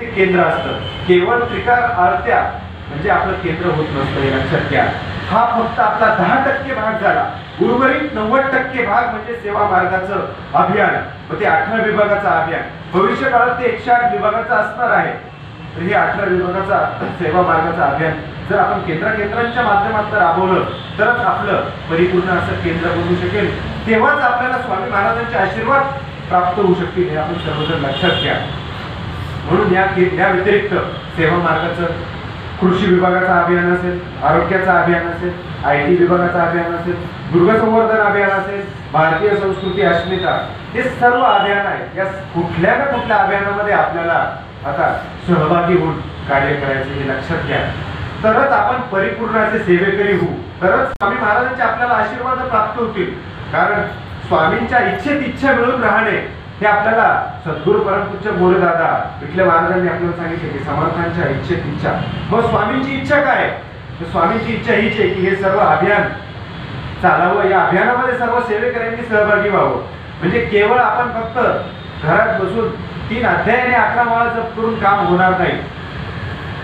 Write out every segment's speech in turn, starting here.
केंद्र असतं. केवळ त्रिकार आरत्या म्हणजे आपलं केंद्र होत नसतं हे लक्षात घ्या. हा फक्त आपला दहा टक्के भाग झाला. उर्वरित नव्वद टक्के भाग म्हणजे सेवा मार्गाचं अभियान. मग ते अठरा विभागाचं अभियान. भविष्य काळात ते एकशे आठ विभागाचं असणार आहे. तर हे अठरा विभागाचा सेवा मार्गाचं अभियान जर आपण केंद्र केंद्रांच्या माध्यमातून राबवलं तरच आपलं परिपूर्ण असं केंद्र बनू शकेल. तेव्हाच आपल्याला स्वामी महाराजांचे आशीर्वाद प्राप्त होऊ शकतील हे आपण सर्वजण लक्षात घ्या. म्हणून या या व्यतिरिक्त सेवा मार्गाचं कृषी विभागाचं अभियान असेल आरोग्याचं अभियान असेल आय टी विभागाचं अभियान असेल दुर्गसंवर्धन अभियान असेल भारतीय संस्कृती अस्मिता हे सर्व अभियान आहे. या कुठल्या ना कुठल्या अभियानामध्ये आपल्याला आता सहभागी होऊन कार्य करायचे हे लक्षात घ्या. तरच आपण परिपूर्ण असे सेवेकरी होऊ. तरच स्वामी महाराजांचे आपल्याला आशीर्वाद प्राप्त होतील. कारण स्वामींच्या इच्छेत इच्छा मिळून राहणे हे आपल्याला सद्गुरू परमपूज्य दादा इथल्या महाराजांनी आपल्याला सांगितले की समर्थांच्या इच्छेत इच्छा मग स्वामींची इच्छा काय? आहे? स्वामींची इच्छा हीच आहे की हे सर्व अभियान चालावं. या अभियानामध्ये सर्व सेवेकऱ्यांनी सहभागी व्हावं. म्हणजे केवळ आपण फक्त घरात बसून तीन अध्याय आणि अकरा माळा जप करून काम होणार नाही.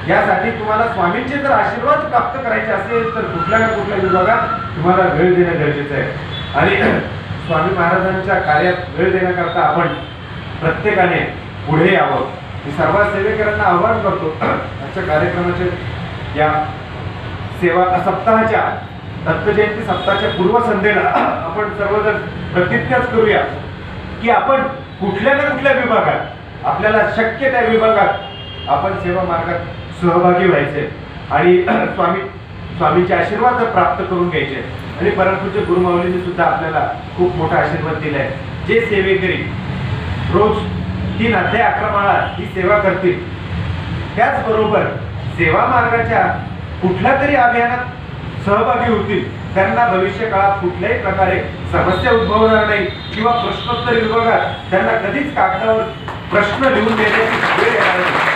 यासाठी तुम्हाला स्वामींचे जर आशीर्वाद प्राप्त करायचे असेल तर कुठल्या ना कुठल्या विभागात तुम्हाला वेळ देणं गरजेचं आहे. आणि स्वामी महाराजांच्या कार्यात वेळ देण्याकरता आपण प्रत्येकाने पुढे यावं. मी सर्व सेवेकरांना आवाहन करतो आजच्या कार्यक्रमाचे या सेवा सप्ताहाच्या दत्तजयंती सप्ताहाच्या पूर्वसंध्येला आपण सर्वजण प्रतिज्ञाच करूया की आपण कुठल्या ना कुठल्या विभागात आपल्याला शक्य त्या विभागात आपण सेवा मार्गात सहभागी व्हायचे. आणि स्वामी स्वामींचे आशीर्वाद प्राप्त करून घ्यायचे आणि परमपूज्य गुरुमाऊलीने सुद्धा आपल्याला खूप मोठा आशीर्वाद दिलाय. जे सेवेकरी रोज तीन अध्याय अकरा माळा ही सेवा करतील. त्याचबरोबर सेवा मार्गाच्या कुठल्या तरी अभियानात सहभागी होतील. त्यांना भविष्य काळात कुठल्याही प्रकारे समस्या उद्भवणार नाही किंवा प्रश्नोत्तर विभागात त्यांना कधीच कागदावर प्रश्न लिहून देण्याची वेळ येणार नाही.